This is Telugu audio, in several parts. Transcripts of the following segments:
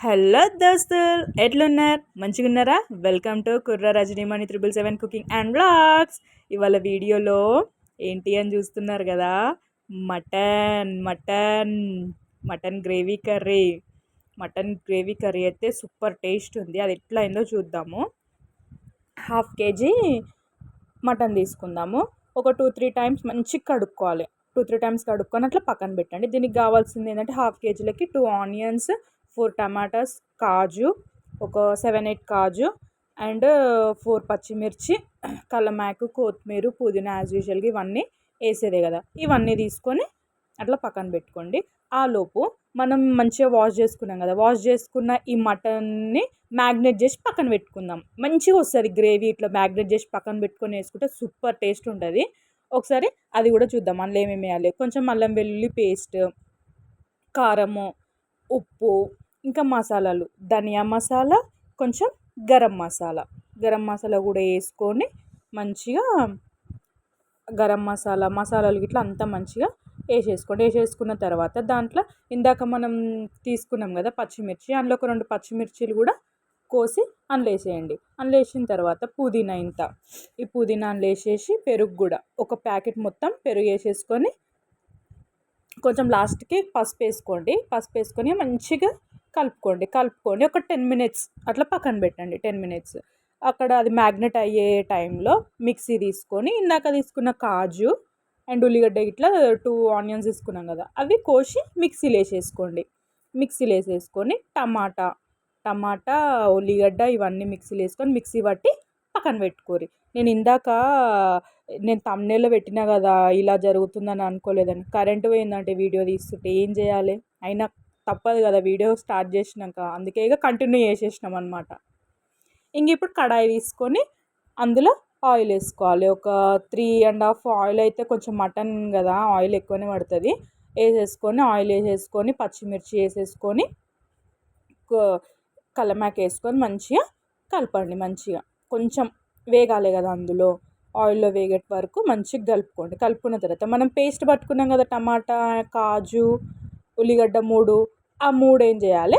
హలో దోస్తులు ఎట్లున్నారు? మంచిగా ఉన్నారా welcome to Kurra Rajanimani triple seven cooking and blogs ఇవాళ వీడియోలో ఏంటి అని చూస్తున్నారు కదా? Mutton mutton mutton gravy curry. Mutton gravy curry అయితే సూపర్ టేస్ట్ ఉంది. అది ఎట్లా అయిందో చూద్దాము. హాఫ్ కేజీ మటన్ తీసుకుందాము. ఒక టూ త్రీ టైమ్స్ మంచిగా కడుక్కోవాలి. టూ త్రీ టైమ్స్ కడుక్కొని అట్లా పక్కన పెట్టండి. దీనికి కావాల్సింది ఏంటంటే హాఫ్ కేజీలకి టూ ఆనియన్స్ ఫోర్ టమాటాస్ కాజు ఒక సెవెన్ ఎయిట్ కాజు అండ్ ఫోర్ పచ్చిమిర్చి కల్లమాకు కొత్తిమీర పుదీనా యాజ్ యూజువల్గా ఇవన్నీ వేసేదే కదా. ఇవన్నీ తీసుకొని అట్లా పక్కన పెట్టుకోండి. ఆ లోపు మనం మంచిగా వాష్ చేసుకున్నాం కదా వాష్ చేసుకున్న ఈ మటన్ని మ్యాగ్నేట్ చేసి పక్కన పెట్టుకుందాం. మంచిగా వస్తుంది గ్రేవీ ఇట్లా మ్యాగ్నేట్ చేసి పక్కన పెట్టుకొని వేసుకుంటే సూపర్ టేస్ట్ ఉంటుంది. ఒకసారి అది కూడా చూద్దాం అందులో ఏమేమి వేయాలి? కొంచెం అల్లం వెల్లుల్లి పేస్ట్ కారము ఉప్పు ఇంకా మసాలాలు. ధనియా మసాలా కొంచెం గరం మసాలా. గరం మసాలా కూడా వేసుకొని మంచిగా గరం మసాలా మసాలాలు ఇట్లా అంతా మంచిగా వేసేసుకోండి. వేసేసుకున్న తర్వాత దాంట్లో ఇందాక మనం తీసుకున్నాం కదా పచ్చిమిర్చి అందులో ఒక రెండు పచ్చిమిర్చిలు కూడా కోసి అందులో వేసేయండి. అందులో వేసిన తర్వాత పుదీనా ఇంత. ఈ పుదీనా అందులో వేసేసి పెరుగు కూడా ఒక ప్యాకెట్ మొత్తం పెరుగు వేసేసుకొని కొంచెం లాస్ట్కి పసుపు వేసుకోండి. పసుపు వేసుకొని మంచిగా కలుపుకోండి. కలుపుకొని ఒక టెన్ మినిట్స్ అట్లా పక్కన పెట్టండి. Ten minutes. అక్కడ అది మ్యాగ్నెట్ అయ్యే టైంలో మిక్సీ తీసుకొని ఇందాక తీసుకున్న కాజు అండ్ ఉల్లిగడ్డ ఇట్లా టూ ఆనియన్స్ తీసుకున్నాం కదా అవి కోసి మిక్సీలో వేసేసుకోండి మిక్సీలో వేసేసుకొని టమాటా టమాటా ఉల్లిగడ్డ ఇవన్నీ మిక్సీలో వేసుకొని మిక్సీ పట్టి పక్కన పెట్టుకోరి. నేను ఇందాక నేను తమ్నేలో పెట్టినా కదా ఇలా జరుగుతుందని అనుకోలేదని. కరెంటు పోయిందంటే వీడియో తీస్తుంటే ఏం చేయాలి? అయినా తప్పదు కదా వీడియో స్టార్ట్ చేసినాక. అందుకే ఇక కంటిన్యూ చేసేసినాం అనమాట ఇంక ఇప్పుడు కడాయి తీసుకొని అందులో ఆయిల్ వేసుకోవాలి. ఒక త్రీ అండ్ హాఫ్ ఆయిల్ అయితే కొంచెం మటన్ కదా ఆయిల్ ఎక్కువనే పడుతుంది. వేసేసుకొని ఆయిల్ వేసేసుకొని పచ్చిమిర్చి వేసేసుకొని కలమాక వేసుకొని మంచిగా కలపండి మంచిగా. కొంచెం వేగాలి కదా అందులో. ఆయిల్లో వేగేట వరకు మంచిగా కలుపుకోండి. కలుపుకున్న తర్వాత మనం పేస్ట్ పట్టుకున్నాం కదా టమాటా కాజు ఉల్లిగడ్డ మూడు ఆ మూడు ఏం చేయాలి?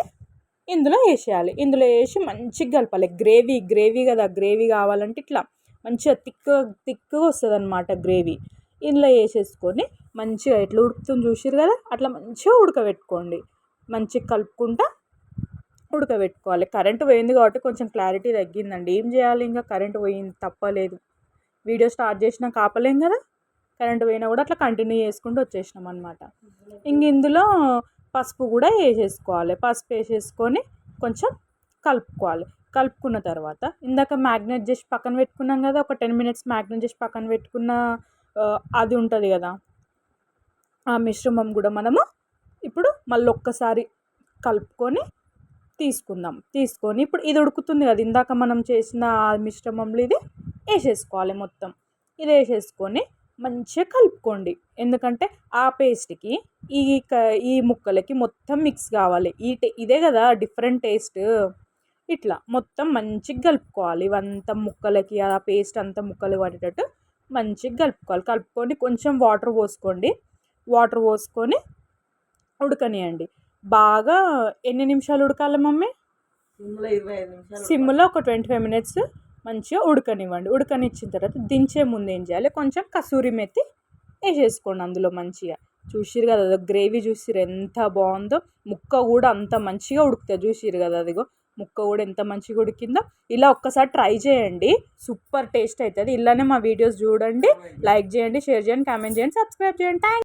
ఇందులో వేసేయాలి. ఇందులో వేసి మంచిగా కలపాలి. గ్రేవీ గ్రేవీ కదా గ్రేవీ కావాలంటే ఇట్లా మంచిగా థిక్ థిక్గా వస్తుంది అనమాట గ్రేవీ. ఇందులో వేసేసుకొని మంచిగా ఎట్లా ఉడుకుతుంది చూసారు కదా అట్లా మంచిగా ఉడకబెట్టుకోండి. మంచిగా కలుపుకుంటా ఉడకబెట్టుకోవాలి. కరెంటు పోయింది కాబట్టి కొంచెం క్లారిటీ తగ్గిందండి. ఏం చేయాలి? ఇంకా కరెంటు పోయింది తప్పలేదు. వీడియో స్టార్ట్ చేసినా కాపలేం కదా? కరెంటు పోయినా కూడా అట్లా కంటిన్యూ చేసుకుంటూ వచ్చేసినాం అనమాట ఇంక ఇందులో పసుపు కూడా వేసేసుకోవాలి. పసుపు వేసేసుకొని కొంచెం కలుపుకోవాలి. కలుపుకున్న తర్వాత ఇందాక మ్యాగ్నెట్ చేసి పక్కన పెట్టుకున్నాం కదా ఒక టెన్ మినిట్స్ మ్యాగ్నెట్ చేసి పక్కన పెట్టుకున్న అది ఉంటుంది కదా ఆ మిశ్రమం కూడా మనము ఇప్పుడు మళ్ళీ ఒక్కసారి కలుపుకొని తీసుకుందాం. తీసుకొని ఇప్పుడు ఇది ఉడుకుతుంది కదా ఇందాక మనం చేసిన మిశ్రమంలో ఇది వేసేసుకోవాలి మొత్తం. ఇది వేసేసుకొని మంచిగా కలుపుకోండి. ఎందుకంటే ఆ పేస్ట్కి ఈ ఈ ముక్కలకి మొత్తం మిక్స్ కావాలి. ఈ ఇదే కదా డిఫరెంట్ టేస్ట్. ఇట్లా మొత్తం మంచిగా కలుపుకోవాలి. ఇవంతా ముక్కలకి ఆ పేస్ట్ అంతా ముక్కలు పడేటట్టు మంచిగా కలుపుకోవాలి. కలుపుకొని కొంచెం వాటర్ పోసుకోండి. వాటర్ పోసుకొని ఉడకనియండి. బాగా ఎన్ని నిమిషాలు ఉడకాలి మమ్మీ? సిమ్లో ఒక ట్వంటీ ఫైవ్ మినిట్స్ మంచిగా ఉడకనివ్వండి. ఉడకనిచ్చిన తర్వాత దించే ముందు ఏం చేయాలి? కొంచెం కసూరి మెత్తి వేసేసుకోండి అందులో మంచిగా. చూసిరు కదా అది గ్రేవీ చూసిరు ఎంత బాగుందో. ముక్క కూడా అంత మంచిగా ఉడుకుతుంది చూసిరు కదా అదిగో. ముక్క కూడా ఎంత మంచిగా ఉడికిందో. ఇలా ఒక్కసారి ట్రై చేయండి. సూపర్ టేస్ట్ అవుతుంది. ఇలానే మా వీడియోస్ చూడండి. లైక్ చేయండి షేర్ చేయండి కామెంట్ చేయండి సబ్స్క్రైబ్ చేయండి. థ్యాంక్